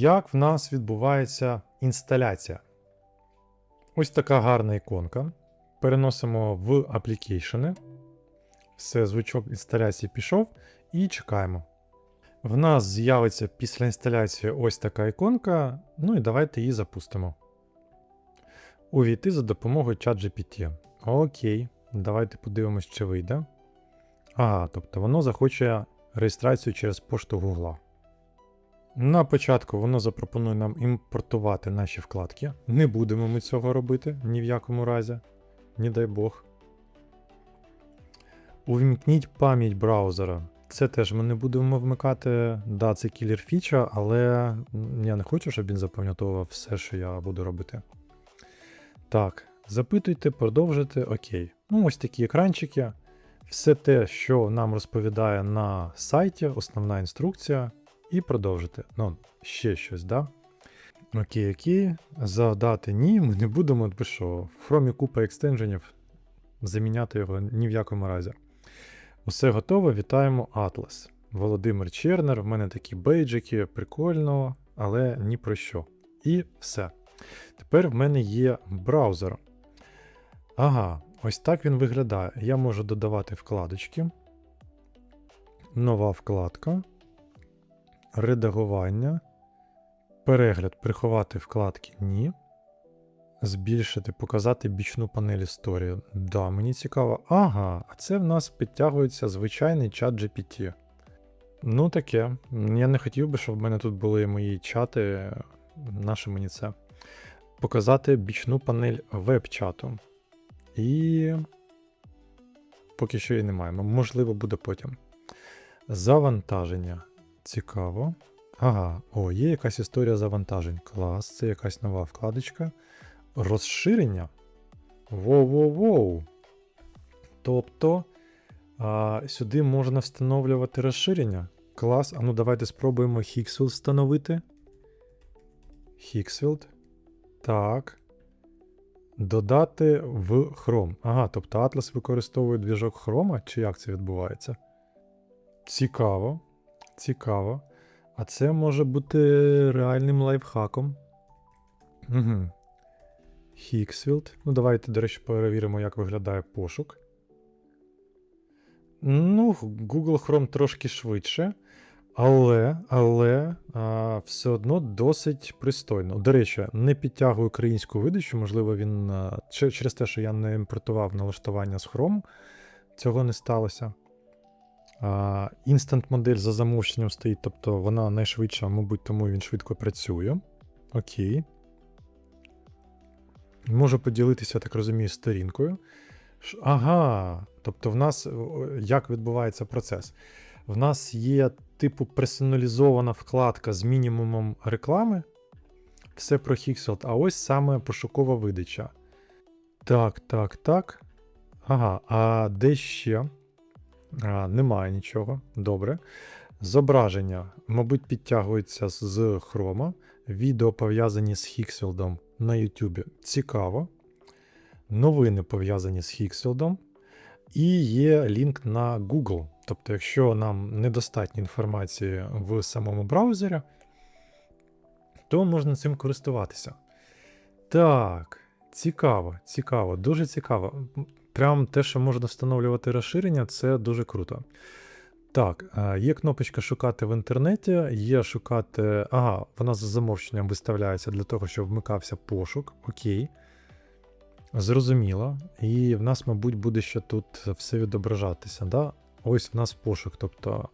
як в нас відбувається інсталяція. Ось така гарна іконка. Переносимо в аплікейшени. Все, звучок інсталяції пішов і чекаємо. В нас з'явиться після інсталяції ось така іконка. Ну і давайте її запустимо. Увійти за допомогою ChatGPT. Окей, давайте подивимось, чи вийде. Ага, тобто воно захоче реєстрацію через пошту Гугла. На початку воно запропонує нам імпортувати наші вкладки. Не будемо ми цього робити ні в якому разі. Ні дай Бог. Увімкніть пам'ять браузера. Це теж ми не будемо вмикати. Да, це кілер фіча, але я не хочу, щоб він запам'ятовував все, що я буду робити. Так, запитуйте, продовжити, окей. Ну, ось такі екранчики. Все те, що нам розповідає на сайті, основна інструкція, і продовжити. Ну, ще щось, да? Окей, окей. Завдати ні, ми не будемо, бо що, в Chrome купа екстенженів, заміняти його ні в якому разі. Усе готово, вітаємо Atlas. Володимир Чернер, в мене такі бейджики, прикольно, але ні про що. І все. Тепер в мене є браузер. Ага, ось так він виглядає. Я можу додавати вкладочки. Нова вкладка. Редагування. Перегляд, приховати вкладки ні. Збільшити, показати бічну панель історії. Да, мені цікаво. Ага, а це в нас підтягується звичайний чат GPT. Ну, таке. Я не хотів би, щоб в мене тут були мої чати. Наше мені це. Показати бічну панель веб-чату. І. Поки що її немає. Можливо, буде потім. Завантаження. Цікаво. Ага, о, є якась історія завантажень. Клас, це якась нова вкладочка. Розширення. Воу-воу-воу. Тобто а, сюди можна встановлювати розширення. Клас. А ну давайте спробуємо Hixfield встановити. Hixfield. Так. Додати в Chrome. Ага, тобто Atlas використовує двіжок Chrome, чи як це відбувається? Цікаво. Цікаво. А це може бути реальним лайфхаком. Угу. Hixfield. Ну, давайте, до речі, перевіримо, як виглядає пошук. Ну, Google Chrome трошки швидше. Але, але а, все одно досить пристойно. До речі, не підтягую українську видачу, можливо, він а, через те, що я не імпортував налаштування з Chrome, цього не сталося. Instant модель за замовченням стоїть, тобто вона найшвидша, мабуть, тому він швидко працює. Окей. Можу поділитися, так розумію, сторінкою. Ага, тобто в нас як відбувається процес? В нас є типу персоналізована вкладка з мінімумом реклами. Все про Hixfield, а ось саме пошукова видача. Так, так, так. Ага, а де ще? А, немає нічого. Добре. Зображення, мабуть, підтягується з Chrome. Відео пов'язані з Hixfield на YouTube. Цікаво. Новини пов'язані з Hixfield. І є лінк на Google. Тобто, якщо нам недостатньо інформації в самому браузері, то можна цим користуватися. Так, цікаво, цікаво, дуже цікаво. Прям те, що можна встановлювати розширення, це дуже круто. Так, е, є кнопочка шукати в інтернеті, є шукати. Ага, вона за замовченням виставляється для того, щоб вмикався пошук. Окей. Зрозуміло. І в нас, мабуть, буде ще тут все відображатися. Да? Ось в нас пошук. Тобто,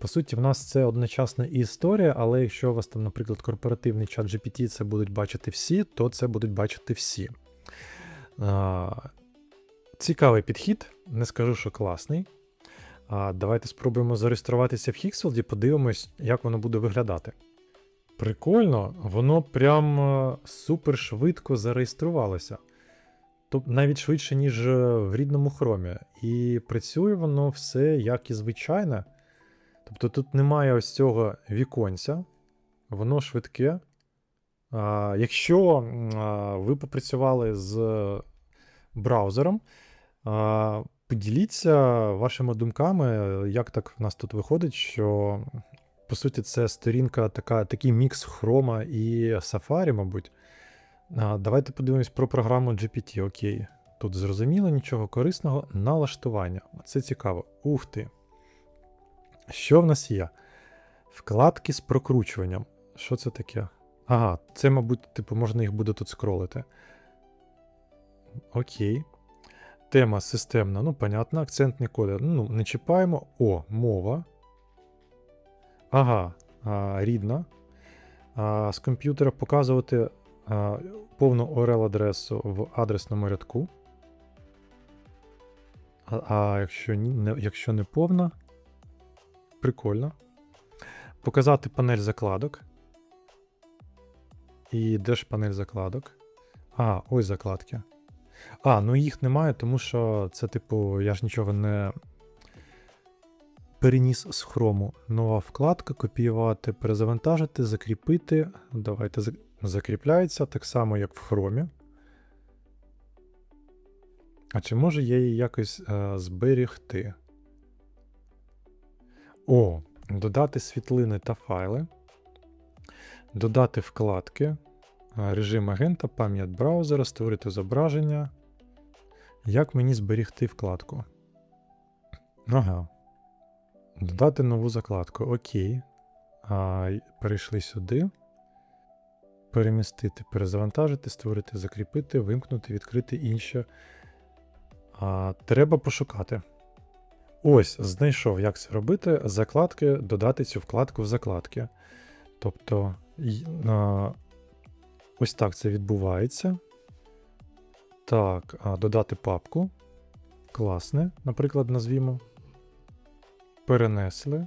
по суті, в нас це одночасно і історія, але якщо у вас там, наприклад, корпоративний чат GPT це будуть бачити всі, то це будуть бачити всі. Цікавий підхід, не скажу, що класний. А, давайте спробуємо зареєструватися в Hixfield і подивимось, як воно буде виглядати. Прикольно, воно прям е, супер швидко зареєструвалося. Тобто навіть швидше, ніж е, в рідному хромі. І працює воно все як і звичайне. Тобто тут немає ось цього віконця, воно швидке. А, якщо а, ви попрацювали з браузером, а, поділіться вашими думками, як так в нас тут виходить, що по суті, це сторінка, така, такий мікс Chrome і Safari, мабуть. Давайте подивимось про програму GPT. Окей. Тут зрозуміло, нічого корисного. Налаштування. Це цікаво. Ух ти. Що в нас є? Вкладки з прокручуванням. Що це таке? Ага, це, мабуть, типу, можна їх буде тут скролити. Окей. Тема системна, ну, понятно, акцентний колір. Ну, не чіпаємо. О, мова. Ага, а, рідна. А, з комп'ютера показувати а, повну URL-адресу в адресному рядку. А, а якщо, не, якщо не повна, прикольно. Показати панель закладок. І де ж панель закладок? А, ось закладки. А, ну їх немає, тому що це, типу, я ж нічого не переніс з хрому. Нова вкладка, копіювати, перезавантажити, закріпити. Давайте закріпляється так само, як в хромі. А чи може я її якось е, зберігти? О, додати світлини та файли. Додати вкладки. Е, Режим агента, пам'ять браузера, створити зображення. Як мені зберігти вкладку? Ага. Додати нову закладку. Окей. А, перейшли сюди. Перемістити, перезавантажити, створити, закріпити, вимкнути, відкрити інше. А, треба пошукати. Ось, знайшов, як це робити. Закладки, додати цю вкладку в закладки. Тобто, а, ось так це відбувається. Так, додати папку. Класне, наприклад, назвімо. Перенесли.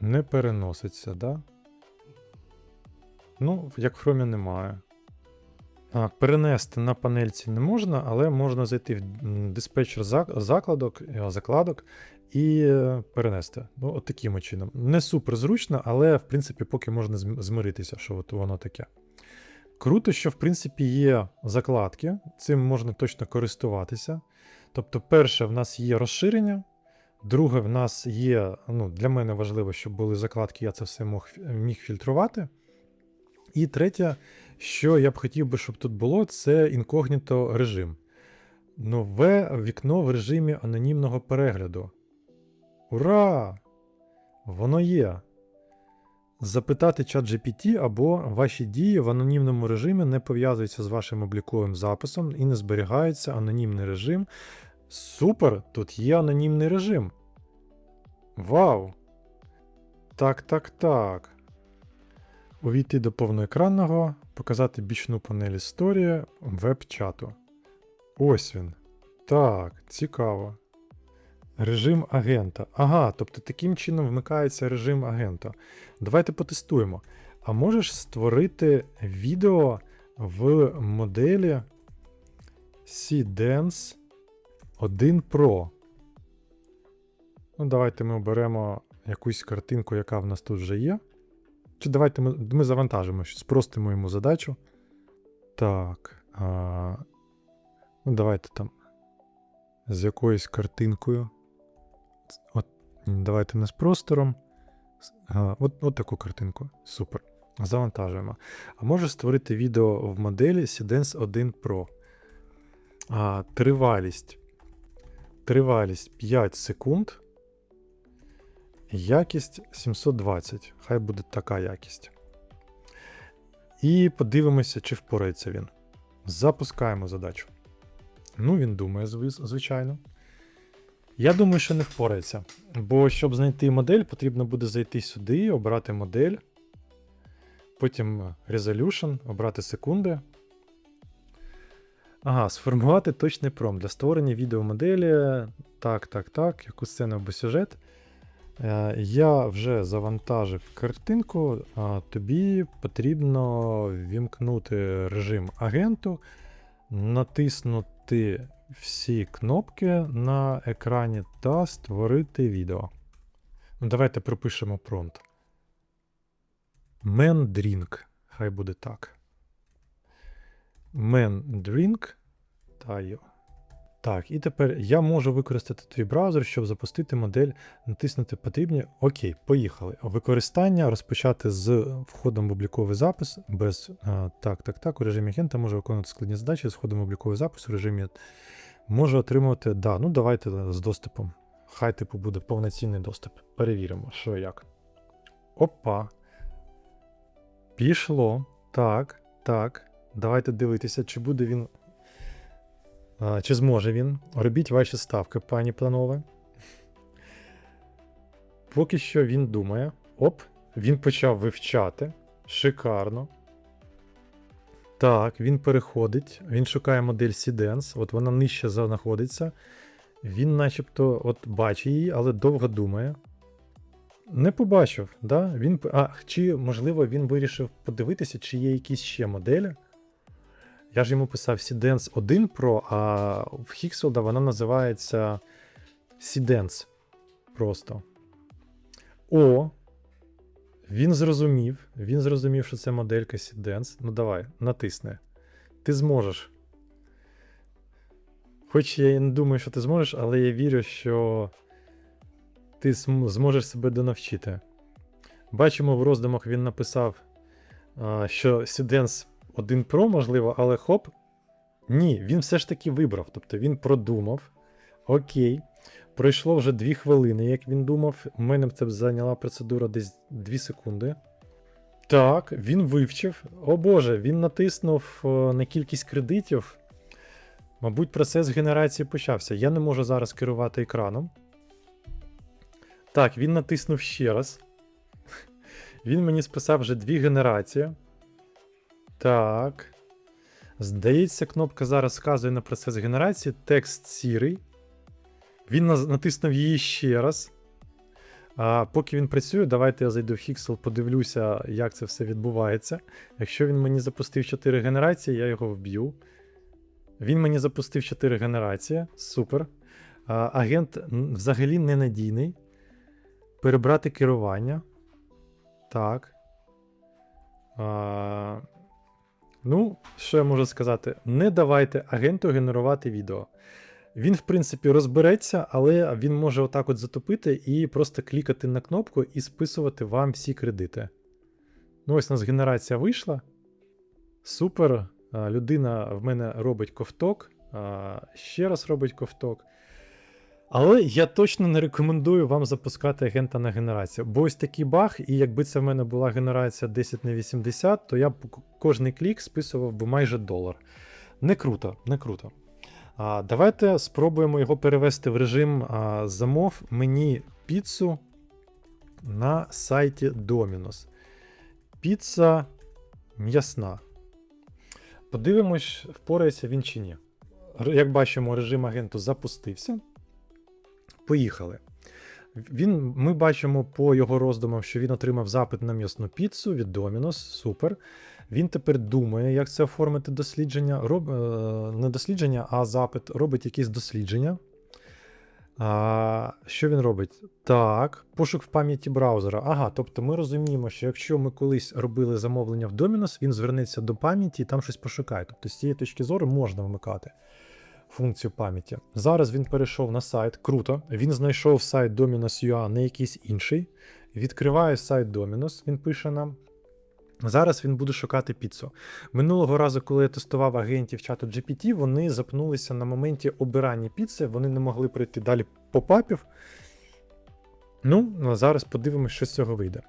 Не переноситься, да? Ну, як в хромі немає. А, перенести на панельці не можна, але можна зайти в диспетчер закладок, е, закладок і е, перенести. Ну, от таким чином. Не супер зручно, але в принципі поки можна змиритися, що от воно таке. Круто, що в принципі є закладки, цим можна точно користуватися. Тобто, перше, в нас є розширення. Друге, в нас є, ну, для мене важливо, щоб були закладки, я це все мог, міг фільтрувати. І третє, що я б хотів би, щоб тут було, це інкогніто режим. Нове вікно в режимі анонімного перегляду. Ура! Воно є. Запитати чат GPT або ваші дії в анонімному режимі не пов'язуються з вашим обліковим записом і не зберігається анонімний режим. Супер! Тут є анонімний режим. Вау! Так, так, так. Увійти до повноекранного, показати бічну панель історії веб-чату. Ось він. Так, цікаво. Режим агента. Ага, тобто таким чином вмикається режим агента. Давайте потестуємо. А можеш створити відео в моделі C-Dance 1 Pro. Ну, давайте ми оберемо якусь картинку, яка в нас тут вже є. Чи давайте ми, ми завантажимо, спростимо йому задачу. Так. А, ну, давайте там з якоюсь картинкою. От, давайте не з простором. От, от таку картинку. Супер. Завантажуємо. А може створити відео в моделі Cdance 1 Pro. А, тривалість. Тривалість 5 секунд. Якість 720. Хай буде така якість. І подивимося, чи впорається він. Запускаємо задачу. Ну, він думає, звичайно. Я думаю, що не впорається. Бо щоб знайти модель, потрібно буде зайти сюди, обрати модель. Потім Resolution, обрати секунди. Ага, сформувати точний промпт для створення відеомоделі. Так, так, так, яку сцену або сюжет. Е, Я вже завантажив картинку, а тобі потрібно вімкнути режим агенту, натиснути всі кнопки на екрані та створити відео. Ну, давайте пропишемо промпт. Man drink. Хай буде так. Man drink. Так, і тепер я можу використати твій браузер, щоб запустити модель, натиснути потрібні. Окей, поїхали. Використання розпочати з входом в обліковий запис без а, так, так, так. У режимі агента може виконувати складні задачі з входом в обліковий запис у режимі може отримувати. Да, ну давайте з доступом. Хай типу буде повноцінний доступ. Перевіримо, що як. Опа. Пішло. Так, так. Давайте дивитися, чи буде він. Чи зможе він? Робіть ваші ставки, пані панове. Поки що він думає. Оп, він почав вивчати. Шикарно. Так, він переходить. Він шукає модель Sidens. От вона нижче знаходиться. Він начебто от бачить її, але довго думає. Не побачив, да? Він, а, чи, можливо, він вирішив подивитися, чи є якісь ще моделі. Я ж йому писав Sidens 1 Pro, а в Hixelda вона називається Sidens. Просто. О! Він зрозумів. Він зрозумів, що це моделька Sidens. Ну давай, натисни. Ти зможеш. Хоч я не думаю, що ти зможеш, але я вірю, що ти зможеш себе донавчити. Бачимо, в роздумах він написав, що Sidens 1 Pro, можливо, але хоп. Ні, він все ж таки вибрав. Тобто він продумав. Окей. Пройшло вже 2 хвилини, як він думав. У мене це б зайняла процедура десь 2 секунди. Так, він вивчив. О Боже, він натиснув е, на кількість кредитів. Мабуть, процес генерації почався. Я не можу зараз керувати екраном. Так, він натиснув ще раз. Він мені списав вже дві генерації. Так. Здається, кнопка зараз вказує на процес генерації. Текст сірий. Він натиснув її ще раз. А поки він працює, давайте я зайду в Hixel, подивлюся, як це все відбувається. Якщо він мені запустив 4 генерації, я його вб'ю. Він мені запустив 4 генерації. Супер. А, агент взагалі ненадійний. Перебрати керування. Так. А, ну, що я можу сказати? Не давайте агенту генерувати відео. Він, в принципі, розбереться, але він може отак от затопити і просто клікати на кнопку і списувати вам всі кредити. Ну, ось у нас генерація вийшла. Супер. Людина в мене робить ковток, ще раз робить ковток. Але я точно не рекомендую вам запускати агента на генерацію. Бо ось такий баг, і якби це в мене була генерація 10 на 80, то я б кожний клік списував би майже долар. Не круто, не круто. А, давайте спробуємо його перевести в режим а, замов мені піцу на сайті Dominos. Піца м'ясна. Подивимось, впорається він чи ні. Як бачимо, режим агенту запустився. Поїхали. Він, ми бачимо по його роздумам, що він отримав запит на м'ясну піцу від Domino's. Супер. Він тепер думає, як це оформити дослідження. Роб, е, не дослідження, а запит робить якісь дослідження. А, що він робить? Так, пошук в пам'яті браузера. Ага, тобто ми розуміємо, що якщо ми колись робили замовлення в Domino's, він звернеться до пам'яті і там щось пошукає. Тобто, з цієї точки зору можна вмикати функцію пам'яті. Зараз він перейшов на сайт. Круто. Він знайшов сайт Dominos.ua, не якийсь інший. Відкриває сайт Dominos, він пише нам. Зараз він буде шукати піцу. Минулого разу, коли я тестував агентів чату GPT, вони запнулися на моменті обирання піци, вони не могли пройти далі попапів. Ну, а зараз подивимось, що з цього вийде.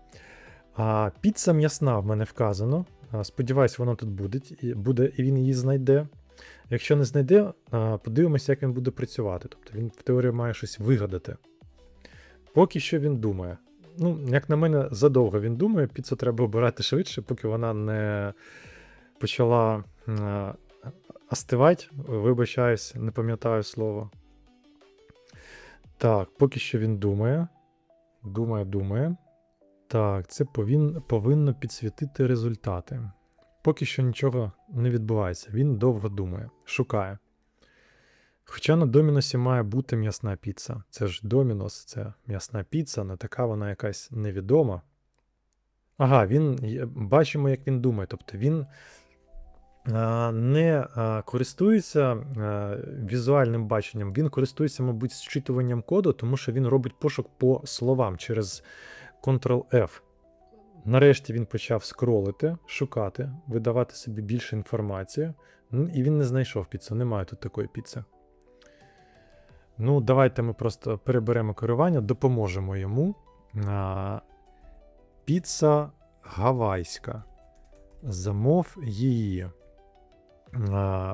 А, піца м'ясна в мене вказано. Сподіваюсь, воно тут буде, буде, і він її знайде. Якщо не знайде, подивимося, як він буде працювати. Тобто він в теорії має щось вигадати. Поки що він думає. Ну, як на мене, задовго він думає, піцу треба обирати швидше, поки вона не почала остивати. Вибачаюсь, не пам'ятаю слово. Так, поки що він думає. Думає, думає. Так, це повин, повинно підсвітити результати. Поки що нічого не відбувається. Він довго думає, шукає. Хоча на Доміносі має бути м'ясна піца. Це ж Домінос, це м'ясна піца, не така вона якась невідома. Ага, він бачимо, як він думає. Тобто він а, не а, користується а, візуальним баченням, він користується, мабуть, зчитуванням коду, тому що він робить пошук по словам через Ctrl-F. Нарешті він почав скролити, шукати, видавати собі більше інформації. І він не знайшов піцу, немає тут такої піци. Ну, давайте ми просто переберемо керування, допоможемо йому. А, Піца гавайська. Замов її.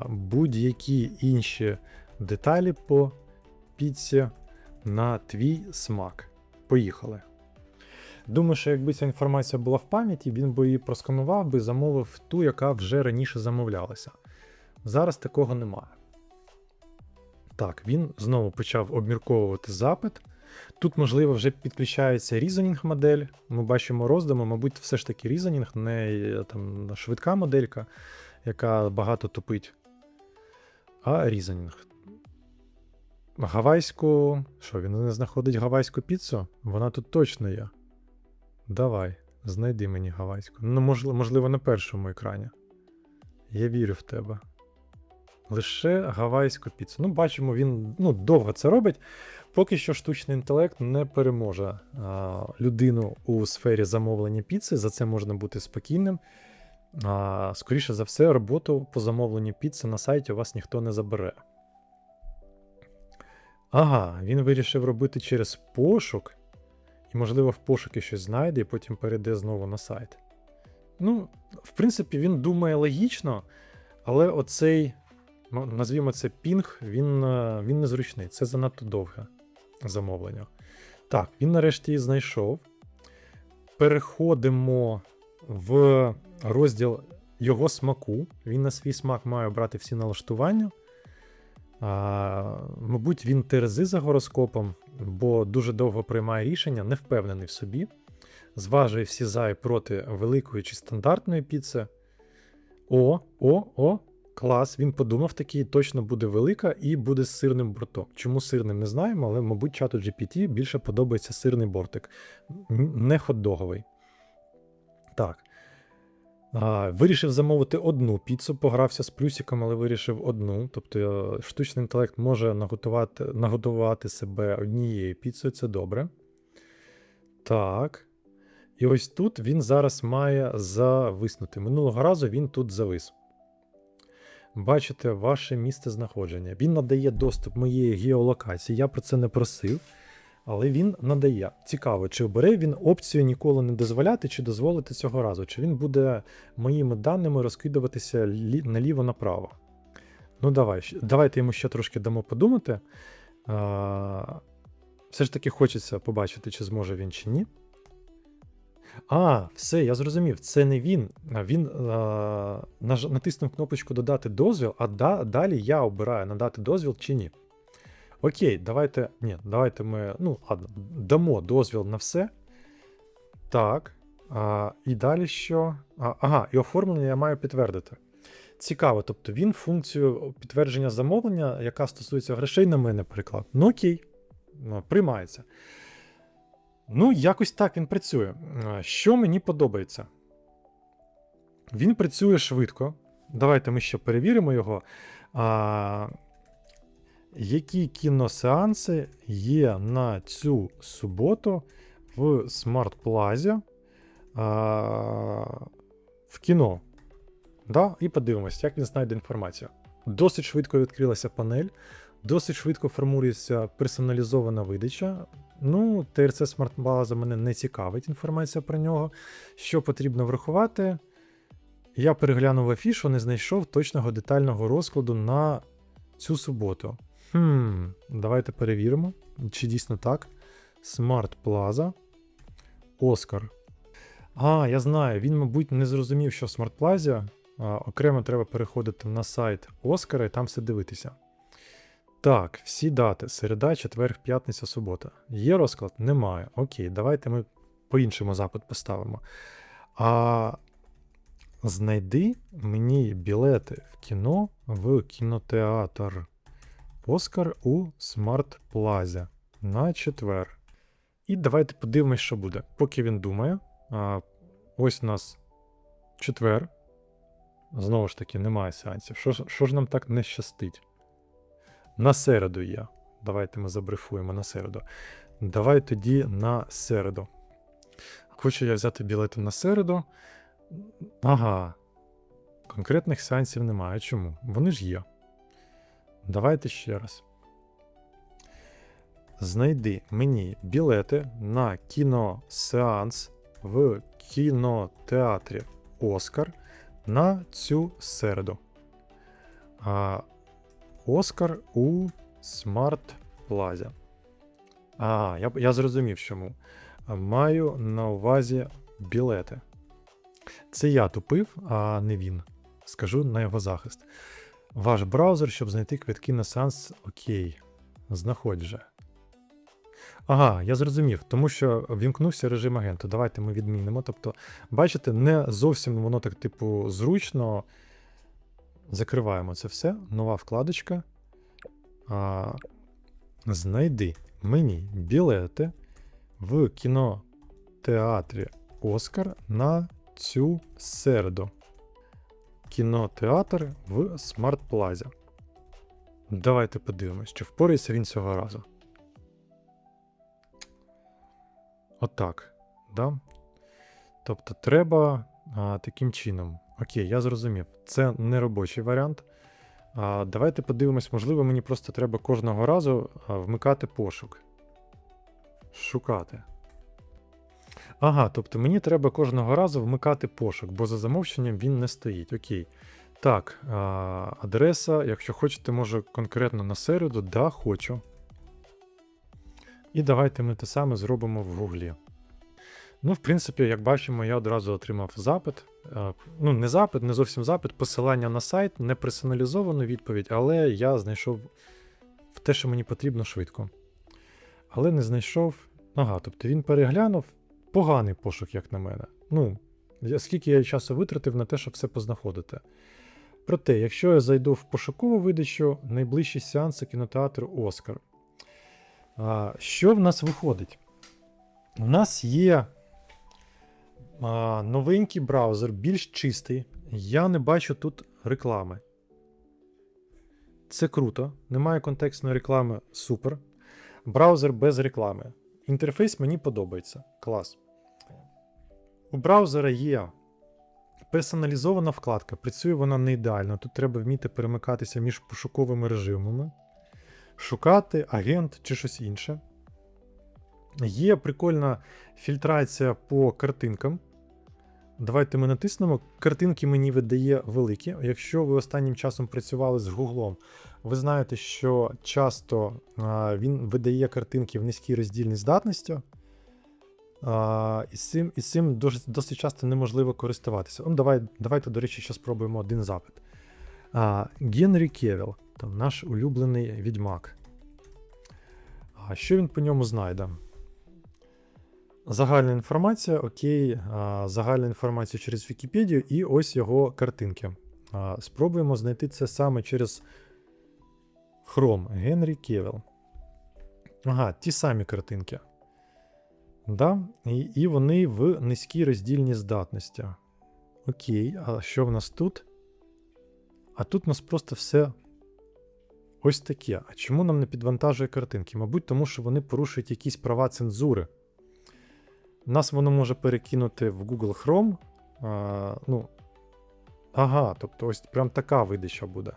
Будь-які інші деталі по піці на твій смак. Поїхали. Думаю, що якби ця інформація була в пам'яті, він би її просканував би, замовив ту, яка вже раніше замовлялася. Зараз такого немає. Так, він знову почав обмірковувати запит. Тут, можливо, вже підключається різонінг модель. Ми бачимо роздуми, мабуть, все ж таки різонінг, не там швидка моделька, яка багато тупить, а різонінг. Гавайську. Що, він не знаходить гавайську піцу? Вона тут точно є. Давай, знайди мені гавайську. Ну, можливо, на першому екрані. Я вірю в тебе. Лише гавайську піцу. Ну, бачимо, він ну, довго це робить. Поки що штучний інтелект не переможе а, людину у сфері замовлення піци. За це можна бути спокійним. А, скоріше за все, роботу по замовленню піци на сайті у вас ніхто не забере. Ага, він вирішив робити через пошук. І, можливо, в пошуки щось знайде, і потім перейде знову на сайт. Ну, в принципі, він думає логічно, але оцей, ну, назвімо це пінг, він, е, він незручний. Це занадто довге замовлення. Так, він нарешті знайшов. Переходимо в розділ його смаку. Він на свій смак має брати всі налаштування. А, Мабуть, він терези за гороскопом, бо дуже довго приймає рішення, не впевнений в собі. Зважує всі за і проти великої чи стандартної піци. О, о, о, клас! Він подумав такий, точно буде велика і буде з сирним бортом. Чому сирним не знаємо, але, мабуть, чату GPT більше подобається сирний бортик, не хот-договий. Так. А, Вирішив замовити одну піцу, погрався з плюсиком, але вирішив одну. Тобто е, штучний інтелект може наготувати, наготувати себе однією піцею, це добре. Так. І ось тут він зараз має зависнути. Минулого разу він тут завис. Бачите ваше місце знаходження. Він надає доступ моєї геолокації. Я про це не просив, але він надає. Цікаво, чи обере він опцію ніколи не дозволяти, чи дозволити цього разу, чи він буде моїми даними розкидуватися наліво-направо. Ну, давай, давайте йому ще трошки дамо подумати. А, все ж таки хочеться побачити, чи зможе він чи ні. А, все, я зрозумів. Це не він. Він а, натиснув кнопочку Додати дозвіл, а да, далі я обираю надати дозвіл чи ні. Окей, давайте. Ні, давайте ми. Ну, ладно, дамо дозвіл на все. Так. А, і далі що? А, ага, і оформлення я маю підтвердити. Цікаво, тобто він функцію підтвердження замовлення, яка стосується грошей, на мене приклав. Ну окей, ну, приймається. Ну, якось так він працює. Що мені подобається? Він працює швидко. Давайте ми ще перевіримо його. А, які кіносеанси є на цю суботу в Смарт Плазі в кіно? Да? І подивимось, як він знайде інформацію. Досить швидко відкрилася панель, досить швидко формується персоналізована видача. Ну, ТРЦ Smart Plaza мене не цікавить інформація про нього. Що потрібно врахувати? Я переглянув афішу, не знайшов точного детального розкладу на цю суботу. Хм, давайте перевіримо, чи дійсно так. Smart Plaza. Оскар. А, я знаю, він, мабуть, не зрозумів, що в Smart Plaza. Окремо треба переходити на сайт Оскара і там все дивитися. Так, всі дати. Середа, четвер, п'ятниця, субота. Є розклад? Немає. Окей, давайте ми по-іншому запит поставимо. А знайди мені білети в кіно в кінотеатр Оскар у Смарт Плазі на четвер. І давайте подивимось, що буде. Поки він думає. А, ось у нас четвер. Знову ж таки, немає сеансів. Що, що ж нам так не щастить? На середу є. Давайте ми забрифуємо на середу. Давай тоді на середу. Хочу я взяти білети на середу. Ага. Конкретних сеансів немає. Чому? Вони ж є. Давайте ще раз. Знайди мені білети на кіносеанс в кінотеатрі Оскар на цю середу. А, Оскар у Смарт Плазі. А, я, я зрозумів чому. Маю на увазі білети. Це я тупив, а не він. Скажу на його захист. Ваш браузер, щоб знайти квитки на сеанс. Окей. Знаходь же. Ага, я зрозумів, тому що вімкнувся режим агенту. Давайте ми відмінимо. Тобто, бачите, не зовсім воно так, типу, зручно. Закриваємо це все. Нова вкладочка. А, знайди мені білети в кінотеатрі Оскар на цю середу. Кінотеатр в Смарт Плазі. Давайте подивимось, чи впорається він цього разу. Отак. Да? Тобто треба а, таким чином. Окей, я зрозумів. Це не робочий варіант. А, давайте подивимось, можливо, мені просто треба кожного разу вмикати пошук. Шукати. Ага, тобто мені треба кожного разу вмикати пошук, бо за замовченням він не стоїть. Окей. Так, а, адреса, якщо хочете, може конкретно на середу, да, хочу. І давайте ми те саме зробимо в Гуглі. Ну, в принципі, як бачимо, я одразу отримав запит. Ну, не запит, не зовсім запит, посилання на сайт, не персоналізовану відповідь, але я знайшов те, що мені потрібно швидко. Але не знайшов. Ага, тобто він переглянув поганий пошук, як на мене. Ну, скільки я часу витратив на те, щоб все познаходити. Проте, якщо я зайду в пошукову видачу, найближчі сеанси кінотеатру Оскар. А, що в нас виходить? У нас є а, новенький браузер, більш чистий. Я не бачу тут реклами. Це круто. Немає контекстної реклами. Супер. Браузер без реклами. Інтерфейс мені подобається. Клас. У браузера є персоналізована вкладка. Працює вона не ідеально. Тут треба вміти перемикатися між пошуковими режимами, шукати агент чи щось інше. Є прикольна фільтрація по картинкам. Давайте ми натиснемо. Картинки мені видає великі. Якщо ви останнім часом працювали з Гуглом, ви знаєте, що часто він видає картинки в низькій роздільній здатності. А, і цим, і цим досить, досить часто неможливо користуватися. Ну, давай, давайте, до речі, ще спробуємо один запит. А, Генрі Кевіл, там наш улюблений відьмак. А що він по ньому знайде? Загальна інформація, окей, а, загальна інформація через Вікіпедію і ось його картинки. А, Спробуємо знайти це саме через Chrome. Генрі Кевіл. Ага, ті самі картинки. Да? І, і вони в низькій роздільній здатності. Окей, а що в нас тут? А тут у нас просто все ось таке. А чому нам не підвантажує картинки? Мабуть, тому що вони порушують якісь права цензури. Нас воно може перекинути в Google Chrome. А, ну, ага, тобто ось прям така видача буде.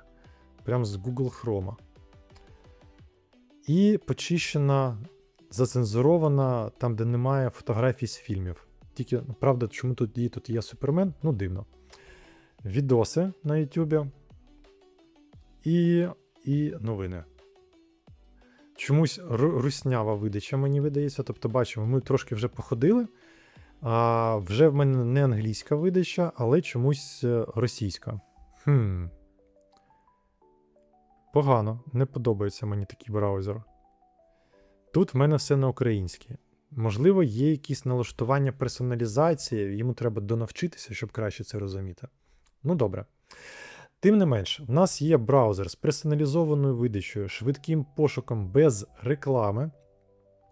Прям з Google Chrome. І почищена, зацензурована там, де немає фотографій з фільмів. Тільки, ну, правда, чому тут є, тут є Супермен? Ну, дивно. Відоси на YouTube. І, і новини. Чомусь ру- руснява видача мені видається. Тобто, бачимо, ми трошки вже походили. А вже в мене не англійська видача, але чомусь е, російська. Хм. Погано, не подобається мені такий браузер. Тут в мене все на українській. Можливо, є якісь налаштування персоналізації, йому треба донавчитися, щоб краще це розуміти. Ну добре. Тим не менш, в нас є браузер з персоналізованою видачею, швидким пошуком без реклами.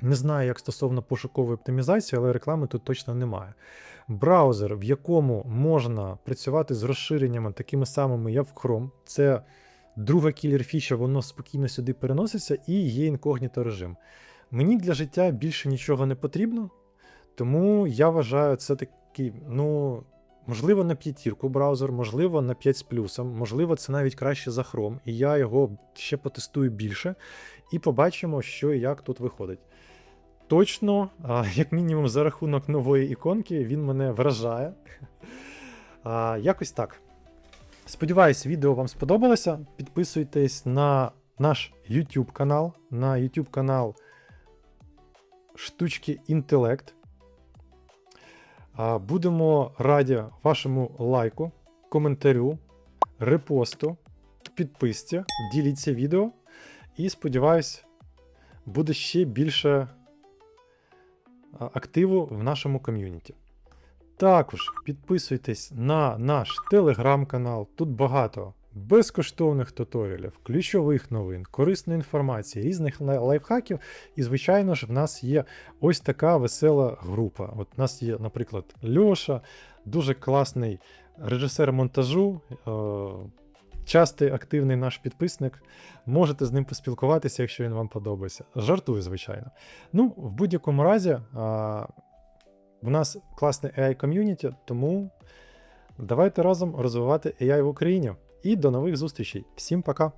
Не знаю, як стосовно пошукової оптимізації, але реклами тут точно немає. Браузер, в якому можна працювати з розширеннями такими самими, як в Chrome, це друга кілер фіча, воно спокійно сюди переноситься і є інкогніто режим. Мені для життя більше нічого не потрібно, тому я вважаю це такий, ну, можливо, на п'ятірку браузер, можливо, на 5 з плюсом, можливо, це навіть краще за Chrome, і я його ще потестую більше, і побачимо, що і як тут виходить. Точно, як мінімум, за рахунок нової іконки, він мене вражає. Якось так. Сподіваюсь, відео вам сподобалося. Підписуйтесь на наш YouTube канал, на YouTube канал Штучки Інтелект. Будемо раді вашому лайку, коментарю, репосту, підписці, діліться відео. І сподіваюсь, буде ще більше активу в нашому ком'юніті. Також підписуйтесь на наш телеграм-канал. Тут багато безкоштовних туторіалів, ключових новин, корисної інформації, різних лайфхаків. І, звичайно ж, в нас є ось така весела група. От у нас є, наприклад, Льоша, дуже класний режисер монтажу. е, Частий активний наш підписник. Можете з ним поспілкуватися, якщо він вам подобається. Жартую, звичайно. Ну, в будь-якому разі, а, в нас класне AI ком'юніті, тому давайте разом розвивати AI в Україні і до нових зустрічей. Всім пока!